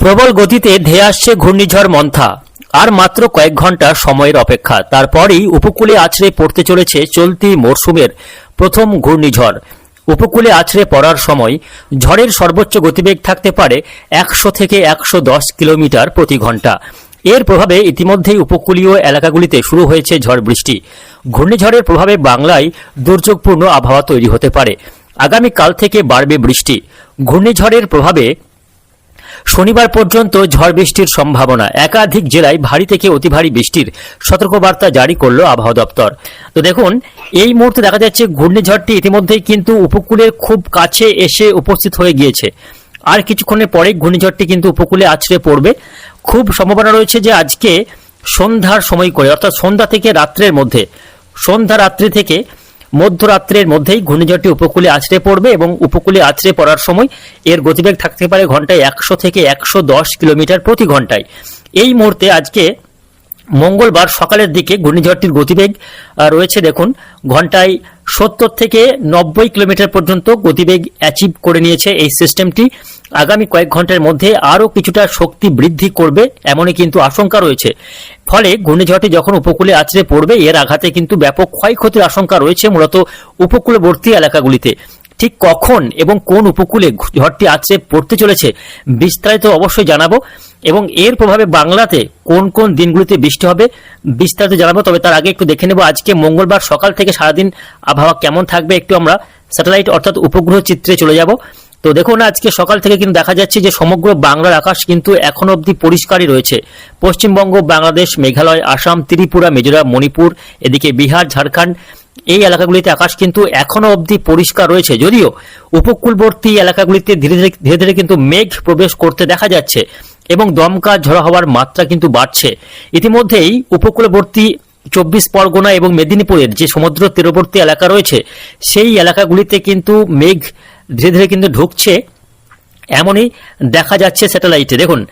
প্রবল গতিতে ধেয়ে আসছে ঘূর্ণিঝড় মন্থা। আর মাত্র কয়েক ঘণ্টা সময়ের অপেক্ষা। তারপরেই উপকূলে আছড়ে পড়তে চলেছে চলতি মরশুমের প্রথম ঘূর্ণিঝড়। উপকূলে আছড়ে পড়ার সময় ঝড়ের সর্বোচ্চ গতিবেগ থাকতে পারে একশো থেকে একশো দশ কিলোমিটার প্রতি ঘণ্টা। এর প্রভাবে ইতিমধ্যেই উপকূলীয় এলাকাগুলিতে শুরু হয়েছে ঝড় বৃষ্টি। ঘূর্ণিঝড়ের প্রভাবে বাংলায় দুর্যোগপূর্ণ আবহাওয়া তৈরি হতে পারে। আগামীকাল থেকে বাড়বে বৃষ্টি। ঘূর্ণিঝড়ের প্রভাবে শনিবার পর্যন্ত ঝড় বৃষ্টির সম্ভাবনা। একাধিক জেলায় ভারী থেকে অতি ভারী বৃষ্টির সতর্কবার্তা জারি করল আবহাওয়া দপ্তর। তো দেখুন, এই মুহূর্তে দেখা যাচ্ছে ঘূর্ণিঝড়টি ইতিমধ্যেই কিন্তু উপকূলের খুব কাছে এসে উপস্থিত হয়ে গিয়েছে। আর কিছুক্ষণের পরেই ঘূর্ণিঝড়টি কিন্তু উপকূলে আছড়ে পড়বে। খুব সম্ভাবনা রয়েছে যে আজকে সন্ধ্যার সময় করে, অর্থাৎ সন্ধ্যা থেকে রাত্রের মধ্যে, সন্ধ্যা রাত্রি থেকে মধ্যরাত্রের মধ্যেই ঘূর্ণিঝড়টি উপকূলে আছড়ে পড়বে এবং উপকূলে আছড়ে পড়ার সময় এর গতিবেগ থাকতে পারে ঘন্টায় একশো থেকে একশো দশ কিলোমিটার প্রতি ঘন্টায়। এই মুহূর্তে আজকে মঙ্গলবার সকালের দিকে ঘূর্ণিঝড়টির গতিবেগ রয়েছে দেখুন, ঘন্টায় সত্তর থেকে নব্বই কিলোমিটার পর্যন্ত গতিবেগ অ্যাচিভ করে নিয়েছে এই সিস্টেমটি আগামী কয়েক ঘণ্টার মধ্যে আরও কিছুটা শক্তি বৃদ্ধি করবে এমনই কিন্তু আশঙ্কা রয়েছে। ফলে ঘূর্ণিঝড়টি যখন উপকূলে আছড়ে পড়বে, এর আঘাতে কিন্তু ব্যাপক ক্ষয়ক্ষতির আশঙ্কা রয়েছে মূলত উপকূলবর্তী এলাকাগুলিতে। ঠিক কখন এবং কোন উপকূলে ঝড়টি আছড়ে পড়তে চলেছে, বিস্তারিত অবশ্যই জানাব এবং এর প্রভাবে বাংলাতে কোন কোন দিনগুলিতে বৃষ্টি হবে বিস্তারিত জানাব, তবে তার আগে একটু দেখে নেব আজকে মঙ্গলবার সকাল থেকে সারাদিন আবহাওয়া কেমন থাকবে একটু আমরা স্যাটেলাইট অর্থাৎ উপগ্রহ চিত্রে চলে যাব। তো দেখুন, আজকে সকাল থেকে কিন্তু দেখা যাচ্ছে যে সমগ্র বাংলার আকাশ কিন্তু এখনও অবধি পরিষ্কারই রয়েছে। পশ্চিমবঙ্গ, বাংলাদেশ, মেঘালয়, আসাম, ত্রিপুরা, মিজোরাম, মণিপুর, এদিকে বিহার, ঝাড়খণ্ড, এই এলাকাগুলিতে আকাশ কিন্তু এখনও অবধি পরিষ্কার রয়েছে। যদিও উপকূলবর্তী এলাকাগুলিতে ধীরে ধীরে ধীরে ধীরে কিন্তু মেঘ প্রবেশ করতে দেখা যাচ্ছে এবং দমকা ঝড়ো হওয়ার মাত্রা কিন্তু বাড়ছে। ইতিমধ্যেই উপকূলবর্তী চব্বিশ পরগনা এবং মেদিনীপুরের যে সমুদ্র তীরবর্তী এলাকা রয়েছে, সেই এলাকাগুলিতে কিন্তু মেঘ ধীরে ধীরে কিন্তু ঢুকছে। এমনই দেখা যাচ্ছে স্যাটেলাইটে। দেখুন